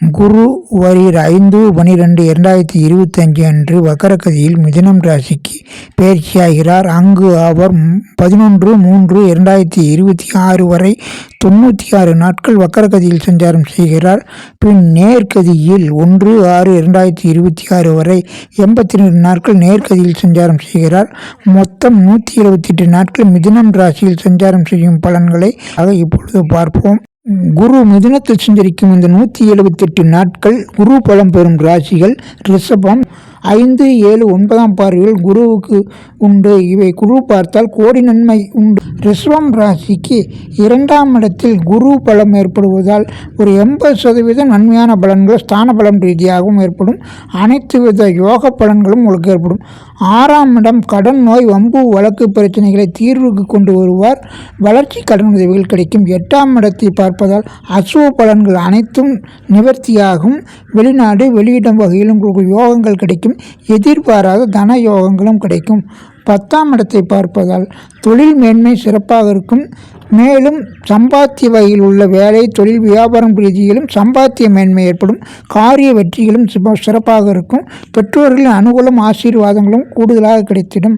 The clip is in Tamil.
குரு வரிர் ஐந்து பனிரெண்டு இரண்டாயிரத்தி இருபத்தஞ்சு அன்று வக்கரகதியில் மிதனம் ராசிக்கு பயிற்சியாகிறார். அங்கு அவர் பதினொன்று மூன்று இரண்டாயிரத்தி இருபத்தி ஆறு வரை தொண்ணூற்றி ஆறு நாட்கள் வக்கரகதியில் சஞ்சாரம் செய்கிறார். பின் நேர்கதியில் ஒன்று ஆறு இரண்டாயிரத்தி இருபத்தி ஆறு வரை எண்பத்தி ரெண்டு நாட்கள் நேர்கதியில் சஞ்சாரம் செய்கிறார். மொத்தம் நூற்றி எழுபத்தெட்டு நாட்கள் மிதனம் ராசியில் சஞ்சாரம் செய்யும் பலன்களை ஆக இப்பொழுது பார்ப்போம். குரு மிதுனத்தில் சஞ்சரிக்கும் இந்த நூற்றி எழுபத்தெட்டு நாட்கள் குரு பலம் பெறும் ராசிகள் ரிஷபம் ஐந்து ஏழு ஒன்பதாம் பார்வையில் குருவுக்கு உண்டு. இவை குரு பார்த்தால் கோடி நன்மை உண்டு. ரிஸ்வம் ராசிக்கு இரண்டாம் இடத்தில் குரு பலம் ஏற்படுவதால் ஒரு எண்பது சதவீதம் நன்மையான பலன்கள் ஸ்தான பலன் ரீதியாகவும் ஏற்படும். அனைத்து வித யோக பலன்களும் உங்களுக்கு ஏற்படும். ஆறாம் இடம் கடன் நோய் வம்பு வழக்கு பிரச்சனைகளை தீர்வுக்கு கொண்டு வருவார். வளர்ச்சி கடன் உதவிகள் கிடைக்கும். எட்டாம் இடத்தை பார்ப்பதால் அசுவ பலன்கள் அனைத்தும் நிவர்த்தியாகும். வெளிநாடு வெளியிடம் வகையிலும் உங்களுக்கு யோகங்கள் கிடைக்கும். எதிர்பாராத தன யோகங்களும் கிடைக்கும். பத்தாம் இடத்தை பார்ப்பதால் தொழில் மேன்மை சிறப்பாக இருக்கும். மேலும் சம்பாத்திய வகையில் உள்ள வேலை தொழில் வியாபாரம் ரீதியிலும் சம்பாத்திய மேன்மை ஏற்படும். காரிய வெற்றிகளும் சிறப்பாக இருக்கும். பெற்றோர்களின் அனுகூலம் ஆசீர்வாதங்களும் கூடுதலாக கிடைத்திடும்.